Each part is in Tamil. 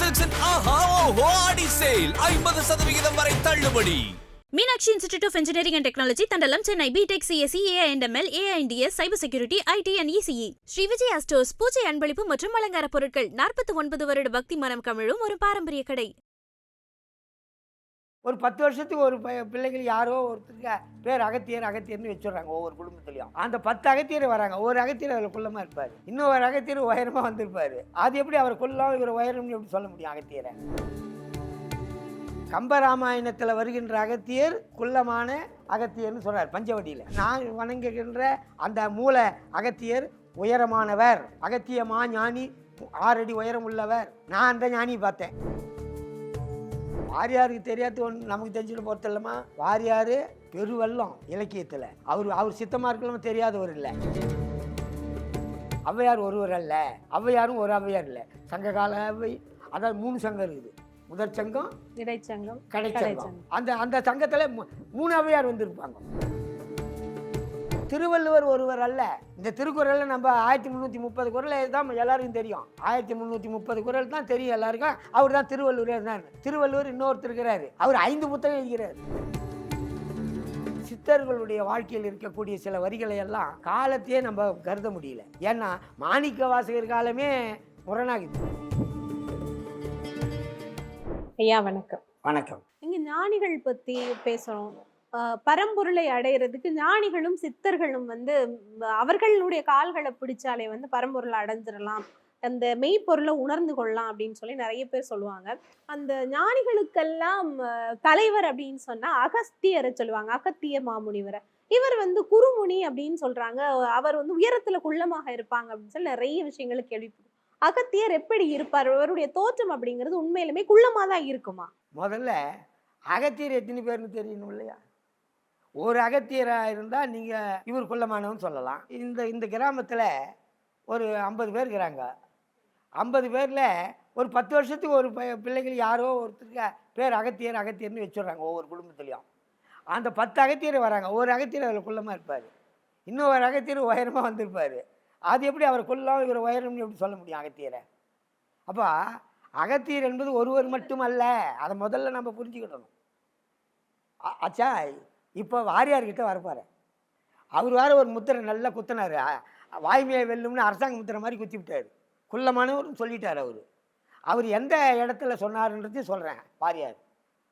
சென்னை ஆஹா ஓஹோ ஆடி சேல் ஐம்பது சதவிகிதம் வரை தள்ளுபடி. Meenakshi institute of engineering and technology Thandalam Chennai. BTech CSC AI and ML AI and DS cyber security IT and ECE Sri Vijay அஸ்டோஸ் பூஜை அன்பளிப்பு மற்றும் அலங்கார பொருட்கள். நாற்பத்தி ஒன்பது வருட பக்தி மனம் கமிழும் ஒரு பாரம்பரிய கடை. ஒரு பத்து வருஷத்துக்கு ஒரு ப- பிள்ளைகள் யாரோ ஒருத்தருக்கு பேர் அகத்தியர் அகத்தியர்னு வச்சுடுறாங்க ஒவ்வொரு குடும்பத்துலையும். அந்த பத்து அகத்தியர் வராங்க. ஒரு அகத்தியர் அதில் குள்ளமாக இருப்பார். இன்னொரு அகத்தியர் உயரமாக வந்திருப்பார். அது எப்படி அவர் குள்ளம் இவர் உயரம்னு எப்படி சொல்ல முடியும் அகத்தியரை? கம்பராமாயணத்தில் வருகின்ற அகத்தியர் குள்ளமான அகத்தியர்னு சொல்கிறார் பஞ்சவடியில். நான் வணங்குகின்ற அந்த மூல அகத்தியர் உயரமானவர். அகத்தியமா ஞானி ஆறடி உயரம் உள்ளவர். நான் அந்த ஞானி பார்த்தேன். வாரியாருக்கு தெரியாத ஒன்று நமக்கு தெரிஞ்சுட்டு போகிறது இல்லைம்மா. வாரியார் பெருவெல்லம் இலக்கியத்தில். அவர் அவர் சித்தமார்களும் தெரியாதவர் இல்லை. ஔவையார் ஒருவர் அல்ல. ஔவையாரும் ஒரு ஔவையார் இல்லை. சங்ககால ஔவை அதாவது மூணு சங்கம் இருக்குது. முதற் சங்கம் இடைச்சங்கம் கடைச்சங்கம். அந்த அந்த சங்கத்தில் மூணு ஔவையார் வந்திருப்பாங்க. திருவள்ளுவர் ஒருவர் அல்ல. இந்த திருக்குறளில் நம்ம ஆயிரத்தி முந்நூற்றி முப்பது குரல் தான் எல்லாருக்கும் தெரியும். ஆயிரத்தி முந்நூற்றி முப்பது குரல் தான் தெரியும் எல்லாருக்கும். அவர் தான் திருவள்ளுவர் தான் திருவள்ளுவர் இன்னொருத்தர் இருக்கிறாரு. அவர் ஐந்து புத்தகம் எழுதுகிறார். சித்தர்களுடைய வாழ்க்கையில் இருக்கக்கூடிய சில வரிகளை எல்லாம் காலத்தையே நம்ம கருத முடியல. ஏன்னா மாணிக்க வாசகர் காலமே முரணாகுது. ஐயா வணக்கம். வணக்கம். இங்க ஞானிகள் பத்தி பேசுறோம் ஆஹ் பரம்பொருளை அடையிறதுக்கு ஞானிகளும் சித்தர்களும் வந்து அவர்களுடைய கால்களை பிடிச்சாலே வந்து பரம்பொருளை அடைஞ்சிடலாம் அந்த மெய்ப்பொருளை உணர்ந்து கொள்ளலாம் அப்படின்னு சொல்லி நிறைய பேர் சொல்லுவாங்க. அந்த ஞானிகளுக்கெல்லாம் தலைவர் அப்படின்னு சொன்னா அகஸ்தியரை சொல்லுவாங்க அகத்திய மாமுனிவரை. இவர் வந்து குருமுனி அப்படின்னு சொல்றாங்க. அவர் வந்து உயரத்துல குள்ளமாக இருப்பாங்க அப்படின்னு சொல்லி நிறைய விஷயங்களை கேள்விப்படும் அகத்தியர் எப்படி இருப்பார்? அவருடைய தோற்றம் அப்படிங்கிறது உண்மையிலுமே குள்ளமா தான் இருக்குமா? முதல்ல அகத்தியர் எத்தனை பேர்னு தெரியணும் இல்லையா ஒரு அகத்தியராக இருந்தால் நீங்கள் இவர் குள்ளமானவன் சொல்லலாம். இந்த இந்த கிராமத்தில் ஒரு ஐம்பது பேர் இருக்கிறாங்க. ஐம்பது பேரில் ஒரு பத்து வருஷத்துக்கு ஒரு ப- பிள்ளைகள் யாரோ ஒருத்தருக்கு பேர் அகத்தியர் அகத்தியர்னு வச்சுடுறாங்க ஒவ்வொரு குடும்பத்துலேயும். அந்த பத்து அகத்தியர் வராங்க. ஒரு அகத்தியர் அதில் குள்ளமாக இருப்பார். இன்னொரு அகத்தியர் உயரமாக வந்திருப்பார். அது எப்படி அவர் குள்ளம் இவர் உயரம்னு எப்படி சொல்ல முடியும் அகத்தியரை? அப்போ அகத்தியர் என்பது ஒருவர் மட்டுமல்ல. அதை முதல்ல நம்ம புரிஞ்சுக்கிடணும். அ- அச்சா இப்போ வாரியார்கிட்ட வரப்பார் அவர் வேறு ஒரு முத்திரை நல்லா குத்தினார். வாய்மையை வெல்லும்னு அரசாங்க முத்திரை மாதிரி குத்தி விட்டார் குள்ளமானவரும் சொல்லிட்டார் அவர். அவர் எந்த இடத்துல சொன்னார்ன்றதையும் சொல்கிறேன் வாரியார்.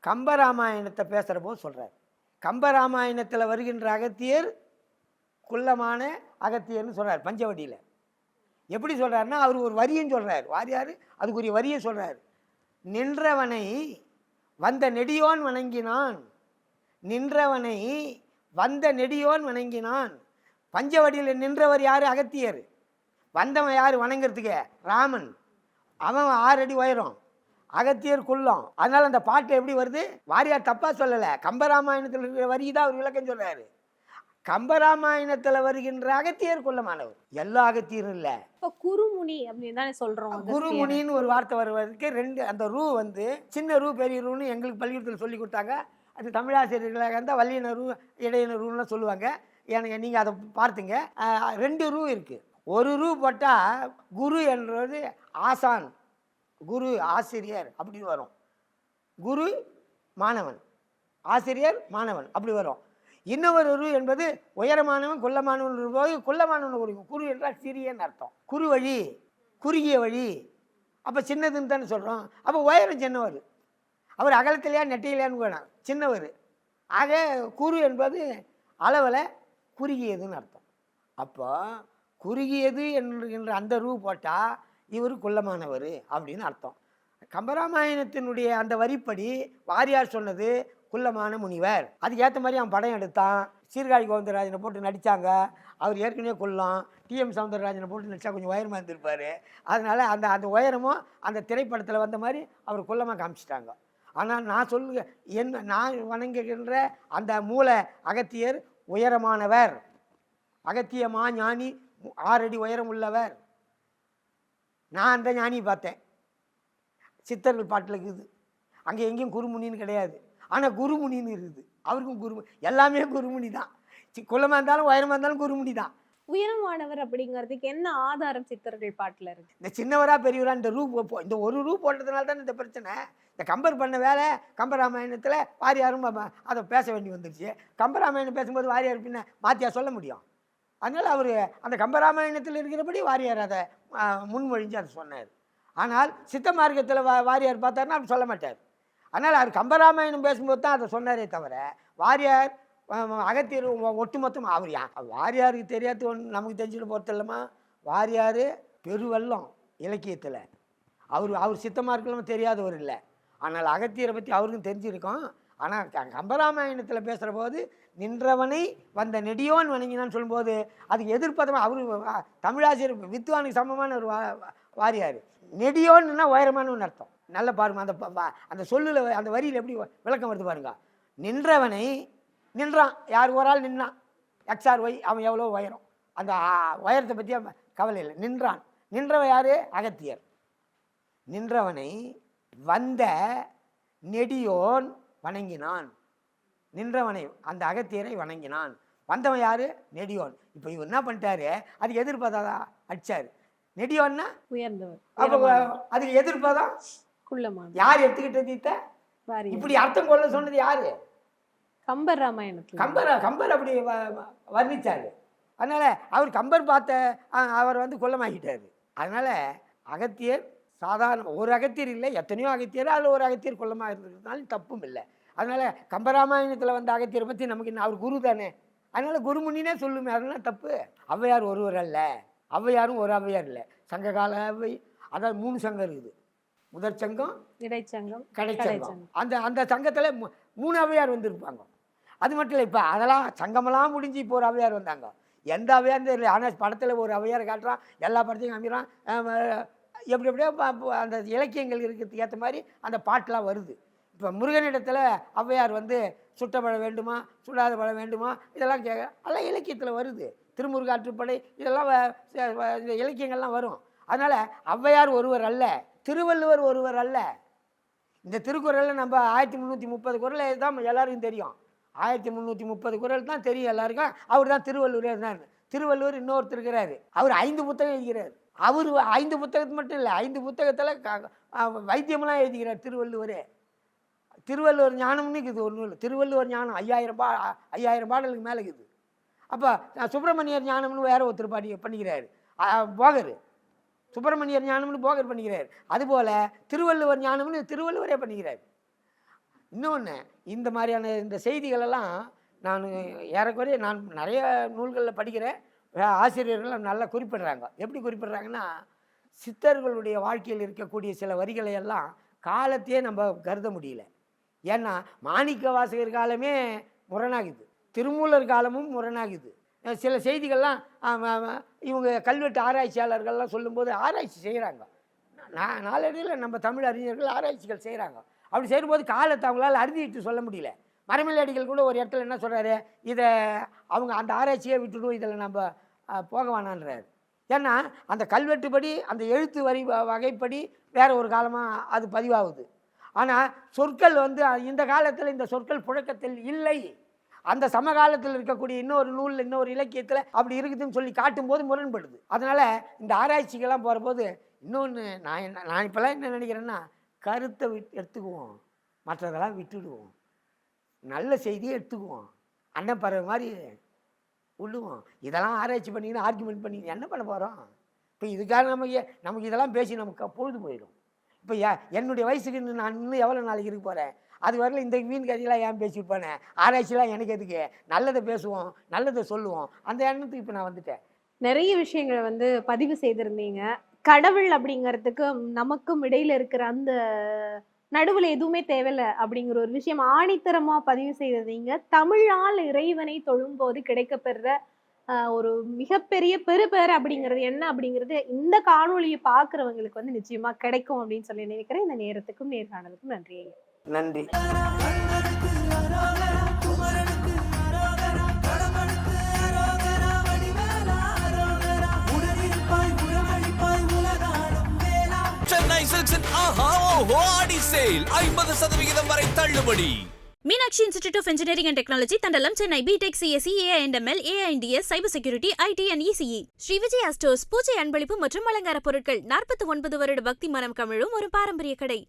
கம்பராமாயணத்தை பேசுகிற போது சொல்கிறார் கம்பராமாயணத்தில் வருகின்ற அகத்தியர் குள்ளமான அகத்தியர்னு சொல்கிறார் பஞ்சவடியில். எப்படி சொல்கிறாருன்னா அவர் ஒரு வரியும் சொல்கிறார் வாரியார் அதுக்குரிய வரியை சொல்கிறார் நின்றவனை வந்த நெடியோன் வணங்கினான். நின்றவனை வந்த நெடியோன் வணங்கினான். பஞ்சவடியில் நின்றவர் யார்? அகத்தியர். வந்தவன் யார் வணங்குறதுக்கு? ராமன். அவன் ஆறு அடி உயரம். அகத்தியர் குள்ளம். அதனால அந்த பாட்டு எப்படி வருது? வாரியார் தப்பாக சொல்லலை. கம்பராமாயணத்தில் இருக்கிற வரி தான் அவர் விளக்கம் சொல்றாரு. கம்பராமாயணத்தில் வருகின்ற அகத்தியர் குள்ளமானவர். எல்லா அகத்தியரும் இல்லை. இப்ப குருமுனி அப்படின்னு தானே அகஸ்தியரை. குருமுனின்னு ஒரு வார்த்தை வருவதற்கு ரெண்டு அந்த ரூ வந்து சின்ன ரூ பெரிய ரூன்னு எங்களுக்கு பள்ளிக்கூடத்தில் சொல்லி கொடுத்தாங்க. அது தமிழாசிரியர்களாக இருந்தால் வல்லின ரூ ரூன்னு சொல்லுவாங்க. எனக்கு நீங்கள் அதை பார்த்துங்க. ரெண்டு ரூ இருக்குது ஒரு ரூ போட்டால் குரு என்றது ஆசான். குரு ஆசிரியர் அப்படின்னு வரும். குரு மாணவன். ஆசிரியர் மாணவன் அப்படி வரும். இன்னொரு ரூ என்பது உயரமானவன் குள்ளமானவன் போது குள்ளமானவன் குறிக்கும் குரு என்றால் சிறியன்னு அர்த்தம். குறு வழி குறுகிய வழி. அப்போ சின்னதுன்னு தானே சொல்கிறோம் அப்போ உயரம் சின்னவர். அவர் அகலத்திலையா நெட்டையிலையான்னு வேணாம் சின்னவர். ஆக குரு என்பது அளவில் குறுகியதுன்னு அர்த்தம். அப்போ குறுகியது என்கின்ற அந்த ரூ போட்டால் இவர் குள்ளமானவர் அப்படின்னு அர்த்தம். கம்பராமாயணத்தினுடைய அந்த வரிப்படி வாரியார் சொன்னது குள்ளமான முனிவர். அதுக்கு ஏற்ற மாதிரி அவன் படம் எடுத்தான். சீர்காழி கோவிந்தராஜனை போட்டு நடித்தாங்க அவர் ஏற்கனவே குள்ளம் டிஎம் சவுந்தரராஜனை போட்டு நடித்தா கொஞ்சம் உயரமாக இருந்திருப்பார். அதனால் அந்த அந்த உயரமும் அந்த திரைப்படத்தில் வந்த மாதிரி அவர் குள்ளமாக காமிச்சிட்டாங்க. ஆனால் நான் சொல்லுங்க என்ன நான் வணங்குகின்ற அந்த மூல அகத்தியர் உயரமானவர். அகத்திய மா ஞானி ஆறடி உயரம் உள்ளவர். நான் அந்த ஞானியை பார்த்தேன். சித்தர்கள் பாட்டில் இருக்குது. அங்கே எங்கேயும் குருமுனின்னு கிடையாது. ஆனால் குருமுனின்னு இருக்குது. அவருக்கும் குரு எல்லாமே குருமுனி தான் சி- இருந்தாலும் உயரமாக இருந்தாலும் குருமுனி தான் உயரமானவர் அப்படிங்கிறதுக்கு என்ன ஆதாரம் சித்தர்கள் பாட்டில் இருக்கு? இந்த சின்னவரா பெரியவரா இந்த ரூ இந்த ஒரு ரூ போட்டதுனால தான் இந்த பிரச்சனை. இந்த கம்பர் பண்ண வேலை கம்பராமாயணத்தில் வாரியாரும் அதை பேச வேண்டி வந்துருச்சு. கம்பராமாயணம் பேசும்போது வாரியார் பின்ன மாத்தியா சொல்ல முடியும்? அதனால் அவர் அந்த கம்பராமாயணத்தில் இருக்கிறபடி வாரியார் அதை முன்மொழிஞ்சு அதை சொன்னார். ஆனால் சித்த மார்க்கத்தில் வா வாரியார் பார்த்தாருன்னா அப்படி சொல்ல மாட்டார். அதனால் அவர் கம்பராமாயணம் பேசும்போது தான் அதை சொன்னாரே தவிர வாரியார் அகத்தியர் ஒட்டுமொத்தம் ஒட்டுமொத்தமாக அவர் யா வாரியாருக்கு தெரியாத ஒன்று நமக்கு தெரிஞ்சுட்டு போகிறது வாரியார் பெருவெல்லம் இலக்கியத்தில். அவர் அவர் சித்தமாக இருக்கலாம் தெரியாதவர் இல்லை. ஆனால் அகத்தியரை பற்றி அவருக்கும் தெரிஞ்சிருக்கோம். ஆனால் கம்பராமாயணத்தில் பேசுகிற போது நின்றவனை வந்த நெடியோன் வணங்கினான்னு சொல்லும்போது அதுக்கு எதிர்ப்பதமாக அவர் தமிழாசிரியர் வித்வானுக்கு சமமான ஒரு வா வாரியார். நெடியோன்னா உயரமானவன் அர்த்தம். நல்ல பாருங்க அந்த ப- அந்த சொல்லில் அந்த வரியில் எப்படி விளக்கம் வருது பாருங்க. நின்றவனை நின்றான். யார் ஒரு ஆள் நின்றான் எக்ஸ்ஆர் ஒய் அவன் எவ்வளோ உயரம்? அந்த உயரத்தை பற்றி அவன் கவலை இல்லை. நின்றான். நின்றவன் யார்? அகத்தியர். நின்றவனை வந்த நெடியோன் வணங்கினான். நின்றவனை அந்த அகத்தியரை வணங்கினான். வந்தவன் யாரு? நெடியோன். இப்போ இவர் என்ன பண்ணிட்டாரு? அதுக்கு எதிர்ப்பதா அடிச்சாரு. நெடியோன்னா? உயர்ந்தவர். அப்போ அதுக்கு குள்ளமானவர். யார் எடுத்துக்கிட்ட தீத்த வாரியார். இப்படி அர்த்தம் கொள்ள சொன்னது யாரு? கம்பர் ராமாயணத்துல. கம்பர் கம்பர் அப்படி வ- வ- வர்ணிச்சாரு. அதனால அவர் கம்பர் பார்த்த அவர் வந்து கொல்லமாக்கிட்டாரு அதனால அகத்தியர் சாதாரண ஒரு அகத்தியர் இல்லை எத்தனையோ அகத்தியர் அதில் ஒரு அகத்தியர் கொல்லமாக இருந்ததுனாலும் தப்பும் இல்லை. அதனால கம்பராமாயணத்தில் வந்த அகத்தியரை பற்றி நமக்கு என்ன அவர் குரு தானே? அதனால குருமுனினே சொல்லுமே அதெல்லாம் தப்பு. ஔவையார் ஒருவர் அல்ல. ஔவையாரும் ஒரு ஔவையார் இல்லை. சங்ககால ஔவை அதாவது மூணு சங்கம் இருக்குது. முதற் சங்கம் இடைச்சங்கம் கடைச்சங்கம். அந்த அந்த சங்கத்தில் மூணு அவையார் வந்திருப்பாங்க. அது மட்டும் இல்லை இப்போ அதெல்லாம் சங்கமெல்லாம் முடிஞ்சு இப்போ ஒரு அவையார் வந்தாங்க. எந்த அவையார் தெரியல. ஆனால் படத்தில் ஒரு அவையார் காட்டுறான் எல்லா படத்தையும் காமிக்கிறான். எப்படி எப்படியோ ப- அந்த இலக்கியங்கள் இருக்கிறதுக்கு ஏற்ற மாதிரி அந்த பாட்டெலாம் வருது. இப்போ முருகனிடத்தில் ஔவையார் வந்து சுட்ட பழம் வேண்டுமா சுடாத பழம் வேண்டுமா இதெல்லாம் கேட்க எல்லாம் இலக்கியத்தில் வருது. திருமுருகாற்றுப்படை இதெல்லாம் வ- ச- இந்த இலக்கியங்கள்லாம் வரும். அதனால் ஔவையார் ஒருவர் அல்ல திருவள்ளுவர் ஒருவர் அல்ல. இந்த திருக்குறளில் நம்ம ஆயிரத்தி முந்நூற்றி முப்பது குரல் தான் எல்லாருக்கும் தெரியும். ஆயிரத்தி முந்நூற்றி முப்பது குரல் தான் தெரியும் எல்லாருக்கும். அவர் தான் திருவள்ளுவர் தான் திருவள்ளுவர் இன்னொருத்தர் இருக்கிறாரு. அவர் ஐந்து புத்தகம் எழுதுகிறார். அவர் ஐந்து புத்தகத்து மட்டும் இல்லை ஐந்து புத்தகத்தில் வைத்தியமெல்லாம் எழுதுகிறார் திருவள்ளுவரே. திருவள்ளுவர் ஞானம்னு இருக்குது ஒன்றும் இல்லை திருவள்ளுவர் ஞானம் ஐயாயிரம் பா ஐயாயிரம் பாடலுக்கு மேலே இருக்குது. அப்போ சுப்பிரமணியர் ஞானம்னு வேற ஒருத்தர் பாடி பண்ணிக்கிறாரு. போகர். சுப்பிரமணியர் ஞானம்னு போகர் பண்ணிக்கிறார். அதுபோல் திருவள்ளுவர் ஞானம்னு திருவள்ளுவரே பண்ணிக்கிறார். இன்னொன்று இந்த மாதிரியான இந்த செய்திகளெல்லாம் நான் ஏறக்குறைய நான் நிறைய நூல்களில் படிக்கிறேன். ஆசிரியர்கள் நல்லா குறிப்பிடுறாங்க. எப்படி குறிப்பிடுறாங்கன்னா சித்தர்களுடைய வாழ்க்கையில் இருக்கக்கூடிய சில வரிகளை எல்லாம் காலத்தையே நம்ம கருத முடியல. ஏன்னா மாணிக்க வாசகர் காலமே முரணாகுது. திருமூலர் காலமும் முரணாகுது. சில செய்திகள்லாம் இவங்க கல்வெட்டு ஆராய்ச்சியாளர்கள்லாம் சொல்லும்போது ஆராய்ச்சி செய்கிறாங்க நான் நாளடியில் நம்ம தமிழ் அறிஞர்கள் ஆராய்ச்சிகள் செய்கிறாங்க அப்படி செய்யும்போது காலத்தை அவங்களால் அறுதிட்டு சொல்ல முடியல. மரமலையடிகள் கூட ஒரு இடத்துல என்ன சொல்கிறாரு இதை அவங்க அந்த ஆராய்ச்சியை விட்டுடும் இதில் நம்ம போக வேணான்றாரு. ஏன்னா அந்த கல்வெட்டுப்படி அந்த எழுத்து வரி வ- வகைப்படி வேற ஒரு காலமாக அது பதிவாகுது. ஆனால் சொற்கள் வந்து இந்த காலத்தில் இந்த சொற்கள் புழக்கத்தில் இல்லை. அந்த சமகாலத்தில் இருக்கக்கூடிய இன்னொரு நூலில் இன்னொரு இலக்கியத்தில் அப்படி இருக்குதுன்னு சொல்லி காட்டும்போது முரண்படுது. அதனால் இந்த ஆராய்ச்சிக்கெல்லாம் போகிறபோது இன்னொன்று நான் என்ன நான் இப்போல்லாம் என்ன நினைக்கிறேன்னா கருத்தை விட் எடுத்துக்குவோம். மற்றதெல்லாம் விட்டுடுவோம். நல்ல செய்தியை எடுத்துக்குவோம். அண்ணன் பறவை மாதிரி விடுவோம் இதெல்லாம் ஆராய்ச்சி பண்ணிக்கின்னு ஆர்குமெண்ட் பண்ணி என்ன பண்ண போகிறோம் இப்போ இதுக்காக நம்ம நமக்கு இதெல்லாம் பேசி நமக்கு பொழுது போயிடும். இப்போ என்னுடைய வயசுக்கு நான் இன்னும் எவ்வளோ நாளைக்கு இருக்க போகிறேன் அது வரல இந்த மீன் கதையெல்லாம் ஏன் பேசியிருப்பானே? ஆராய்ச்சிலாம் எனக்கு எதுக்கு? நல்லதை பேசுவோம் நல்லதை சொல்லுவோம். அந்த எண்ணத்துக்கு இப்போ நான் வந்துட்டேன். நிறைய விஷயங்களை வந்து பதிவு செய்திருந்தீங்க. கடவுள் அப்படிங்கிறதுக்கு நமக்கும் இடையில இருக்கிற அந்த நடுவில் எதுவுமே தேவையில்லை அப்படிங்கிற ஒரு விஷயம். ஆணித்தரமா பதிவு செய்ததீங்க தமிழால் இறைவனை தொழும்போது கிடைக்கப்பெறுற ஆஹ், ஒரு மிகப்பெரிய பெருபேர் அப்படிங்கிறது என்ன அப்படிங்கிறது இந்த காணொலியை பார்க்குறவங்களுக்கு வந்து நிச்சயமா கிடைக்கும் அப்படின்னு சொல்லி நினைக்கிறேன். இந்த நேரத்துக்கும் நேர்காணலுக்கும் நன்றி நன்றி. ஆஹா ஓஹோ ஆடி சேல். ஐம்பது சதவிகிதம் வரை தள்ளுபடி. Meenakshi institute of engineering and technology Thandalam Chennai. BTech CSC AI and ML AI and DS cyber security IT and ECE Sri Vijay அஸ்டோஸ் பூஜை அன்பளிப்பு மற்றும் அலங்கார பொருட்கள். நாற்பத்தி ஒன்பது வருட பக்தி மனம் கமிழும் ஒரு பாரம்பரிய கடை.